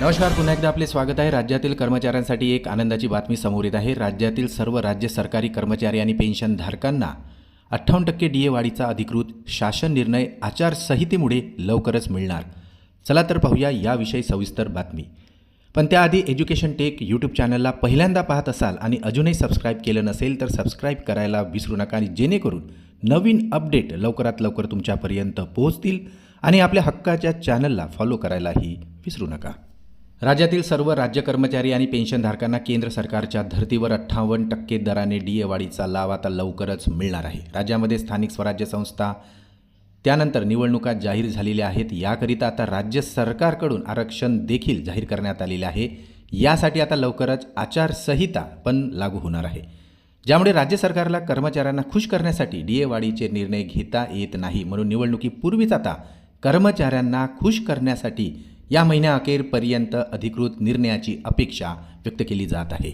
नमस्कार पुन्हा एकदा आपले स्वागत आहे. राज्यातील कर्मचाऱ्यांसाठी एक आनंदाची बातमी समोर येत आहे. राज्यातील सर्व राज्य सरकारी कर्मचारी आणि पेन्शनधारकांना अठ्ठावन्न टक्के डी ए वाढीचा अधिकृत शासन निर्णय आचारसंहितेमुळे लवकरच मिळणार. चला तर पाहूया याविषयी सविस्तर बातमी. पण त्याआधी एज्युकेशन टेक यूट्यूब चॅनलला पहिल्यांदा पाहत असाल आणि अजूनही सबस्क्राईब केलं नसेल तर सबस्क्राईब करायला विसरू नका आणि जेणेकरून नवीन अपडेट लवकरात लवकर तुमच्यापर्यंत पोहोचतील आणि आपल्या हक्काच्या चॅनलला फॉलो करायलाही विसरू नका. राज्यातील सर्व राज्य कर्मचारी आणि पेन्शनधारकांना केंद्र सरकारच्या धर्तीवर अठ्ठावन्न टक्के दराने डी ए वाढीचा लाभ आता लवकरच मिळणार आहे. राज्यामध्ये स्थानिक स्वराज्य संस्था त्यानंतर निवडणुका जाहीर झालेल्या आहेत. याकरिता आता राज्य सरकारकडून आरक्षण देखील जाहीर करण्यात आलेले आहे. यासाठी आता लवकरच आचारसंहिता पण लागू होणार आहे. ज्यामुळे राज्य सरकारला कर्मचाऱ्यांना खुश करण्यासाठी डी ए वाढीचे निर्णय घेता येत नाही. म्हणून निवडणुकीपूर्वीच आता कर्मचाऱ्यांना खुश करण्यासाठी या महिन्याअखेरपर्यंत अधिकृत निर्णयाची अपेक्षा व्यक्त केली जात आहे.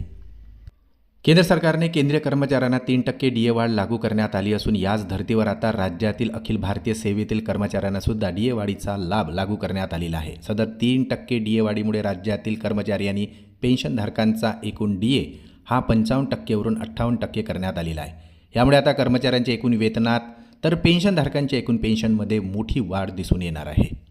केंद्र सरकारने केंद्रीय कर्मचाऱ्यांना तीन टक्के डी ए वाढ लागू करण्यात आली असून याच धर्तीवर आता राज्यातील अखिल भारतीय सेवेतील कर्मचाऱ्यांना सुद्धा डी ए वाढीचा लाभ लागू करण्यात आलेला आहे. सदर तीन टक्के डी ए वाढीमुळे राज्यातील कर्मचारी आणि पेन्शनधारकांचा एकूण डी ए हा पंचावन्न टक्केवरून अठ्ठावन्न टक्के करण्यात आलेला आहे. यामुळे आता कर्मचाऱ्यांच्या एकूण वेतनात तर पेन्शनधारकांच्या एकूण पेन्शनमध्ये मोठी वाढ दिसून येणार आहे.